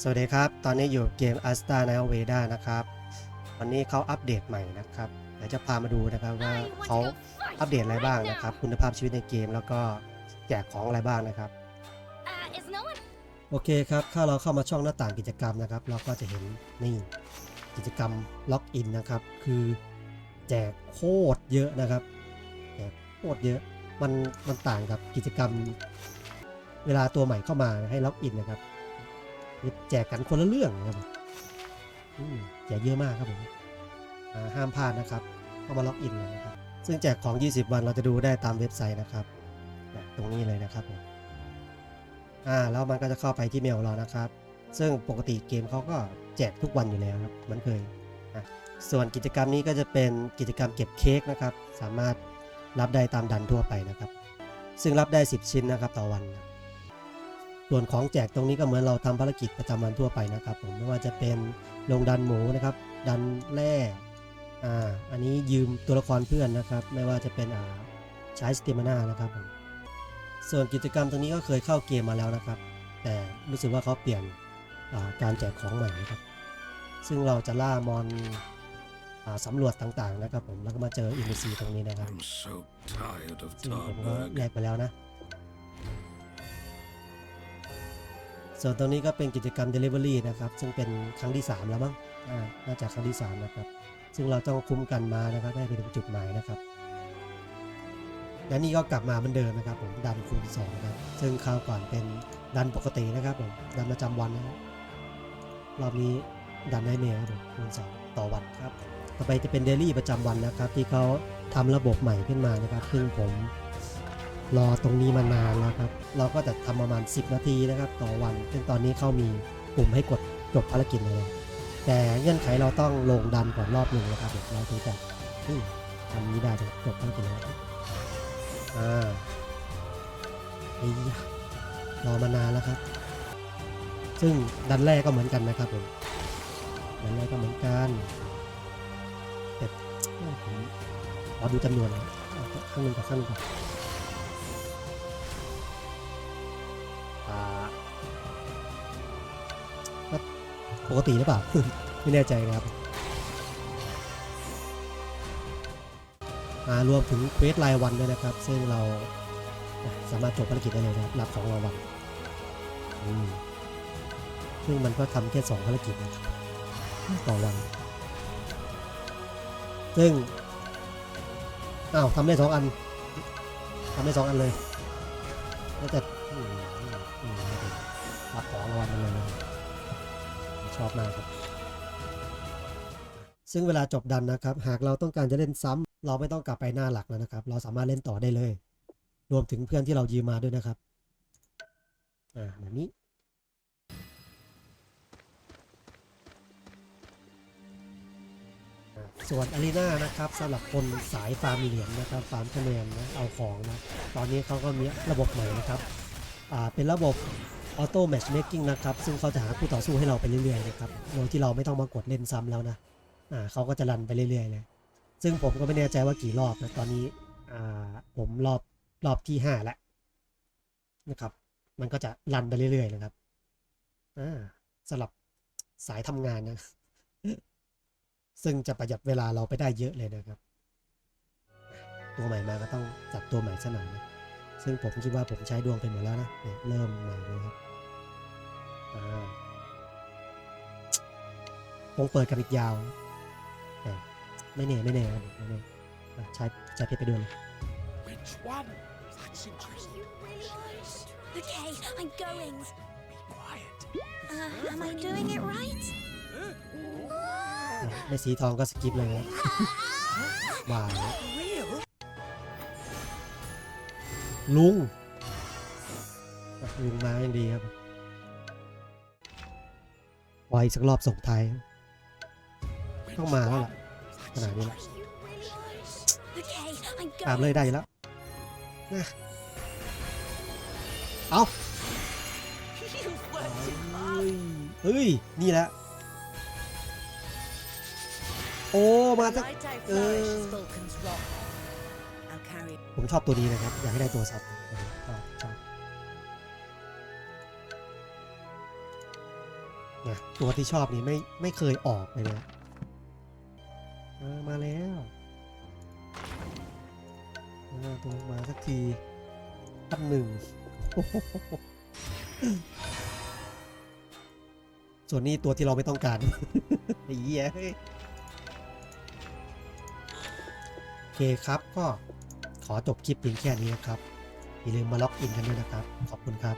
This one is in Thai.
สวัสดีครับ ตอนนี้อยู่เกม a s t a n i v e d a นะครับ วันนี้เขาอัปเดตใหม่นะครับเดี๋ยวจะพามาดูนะครับว่าเขาอัปเดตอะไรบ้างนะครับ คุณภาพชีวิตในเกมแล้วก็แจกของอะไรบ้างนะครับ Uh, is no one โอเคครับถ้าเราเข้ามาช่องหน้าต่างกิจกรรมนะครับ เราก็จะเห็นนี่กิจกรรมล็อกอินนะครับ คือแจกโคตรเยอะนะครับแจกโคตรเยอะมันมันต่างกับกิจกรรม เวลาตัวใหม่เข้ามาให้ล็อกอินนะครับคือ แจกกันคนละเรื่องนะครับอืมแจกเยอะมากครับผมห้ามพลาดนะครับเข้ามาล็อกอินเลยนะครับซึ่งแจกของ 20 วันเราจะดูได้ตามเว็บไซต์นะครับ ตรงนี้เลยนะครับผมอ่าแล้วมันก็จะเข้าไปที่เมลเรานะครับ ซึ่งปกติเกมเขาก็แจกทุกวันอยู่แล้วครับมันเคยส่วนกิจกรรมนี้ก็จะเป็นกิจกรรมเก็บเค้กนะครับ สามารถรับได้ตามดันทั่วไปนะครับ ซึ่งรับได้ 10 ชิ้นนะครับต่อวันนะ ส่วนของแจกตรงนี้ก็เหมือนเราทำภารกิจประจำวันทั่วไปนะครับผมไม่ว่าจะเป็นลงดันหมูนะครับ ดันแร่อ่าอันนี้ยืมตัวละครเพื่อนนะครับ ไม่ว่าจะเป็นอ่าใช้สเตมินานะครับผมส่วนกิจกรรมตรงนี้ก็เคยเข้าเกมมาแล้วนะครับ แต่รู้สึกว่าเขาเปลี่ยนอ่าการแจกของใหม่นะครับ ซึ่งเราจะล่ามอนอาสำรวจต่างๆนะครับผมแล้วก็มาเจออินซีตรงนี้นะครับ I'm so tired of ซึ่งผมก็ Tarberg. แยกไปแล้วนะ ส่วนตรงนี้ก็เป็นกิจกรรม Delivery นะครับ ซึ่งเป็นครั้งที่ 3 แล้วมั้งอ่าน่าจะครั้งที่ 3 นะครับ ซึ่งเราต้องคุ้มกันมานะครับให้ไปถึงจุดหมายนะครับ และนี่ก็กลับมาเหมือนเดิมนะครับ ผมดันคูณ2นะครับ ซึ่งคราวก่อนเป็นดันปกตินะครับผมดันประจำวันนะครับรอบนี้ดันได้เมลครับผมคูณ2ต่อวันครับ ต่อไปจะเป็นเดลี่ประจำวันนะครับ ที่เขาทำระบบใหม่ขึ้นมานะครับ ซึ่งผม รอตรงนี้มานานแล้วครับ เราก็จะทำประมาณ 10 นาทีนะครับ ต่อวัน ซึ่งตอนนี้เขามีปุ่มให้กดจบภารกิจเลย แต่เงื่อนไขเราต้องลงดันก่อนรอบหนึ่งนะครับเดี๋ยวเราถึงจะนี่ทำนี้ได้จบภารกิจแล้วอ่าไอ้ยะรอมานานแล้วครับ ซึ่งดันแรกก็เหมือนกันนะครับผมดันแรกก็เหมือนกันแต่ผมขอดูจำนวนข้างหนึ่งกับข้างหนึ่งก่อน ปกติหรือเปล่า ไม่แน่ใจนะครับอ่ารวมถึงเควสรายวันด้วยนะครับ ซึ่งเราสามารถจบภารกิจได้เลยนะครับรับของรางวัลซึ่งมันก็ทำแค่สองภารกิจนะต่อวัน ซึ่งอ้าวทำได้สองอันทำได้สองอันเลย แล้วแต่อืมอืมอืมรับของรางวัลมันเลยนะชอบมากครับ ซึ่งเวลาจบดันนะครับ หากเราต้องการจะเล่นซ้ำเราไม่ต้องกลับไปหน้าหลักแล้วนะครับ เราสามารถเล่นต่อได้เลย รวมถึงเพื่อนที่เรายืมมาด้วยนะครับ อ่าแบบนี้ ส่วนอารีนานะครับสำหรับคนสายฟาร์มเหรียญนะครับฟาร์มคะแนนนะเอาของนะตอนนี้เขาก็มีระบบใหม่นะครับเป็นระบบออโต้แมชเมคกิ้งนะครับซึ่งเขาจะหาคู่ต่อสู้ให้เราไปเรื่อยๆนะครับโดยที่เราไม่ต้องมากดเล่นซ้ำแล้วนะเขาก็จะรันไปเรื่อยๆเลยซึ่งผมก็ไม่แน่ใจว่ากี่รอบนะตอนนี้ผมรอบรอบที่5แล้วนะครับ มันก็จะรันไปเรื่อยๆนะครับสำหรับสายทำงานนะ ซึ่งจะประหยัดเวลาเราไปได้เยอะเลยนะครับ ตัวใหม่มาก็ต้องจัดตัวใหม่ซะหน่อยนะซึ่งผมคิดว่าผมใช้ดวงไปหมดแล้วนะเนี่ยเริ่มใหม่เลยครับอ่าคงเปิดกันอีกยาวแต่ไม่แน่ไม่แน่ครับไม่แน่อะใช้ใช้เพชรไปด้วยเลย Which one? That's interesting. You really are. Okay, I'm going. Be quiet. Uh, am I doing it right? เนี่ยไม่สีทองก็สกิปเลยนะว้าว Real? ลุงอะลุงมาอย่างดีครับไวสักรอบส่งท้าย Which ต้องมาแล้ว one? ล่ะขนาดนี้แล้ว You really are. Okay, I'm ตาม going. เลยได้อยู่แล้วนะเอา You've worked it เฮ้ย นี่แหละ โอ้ มาจาก Light out Uh, flourishes Vulcan's rock. I'll carry ผมชอบตัวนี้นะครับ อยากให้ได้ตัวสัตว์ชอบชอบไงตัวที่ชอบนี่ไม่ไม่เคยออกเลยนะเออมาแล้วเออตัวมาสักทีพันหนึ่งโอ้โหส่วนนี้ตัวที่เราไม่ต้องการไอ้เหี้ย เคครับก็ขอจบคลิปเพียงแค่นี้นะครับ อย่าลืมมาล็อกอินกันด้วยนะครับ ขอบคุณครับ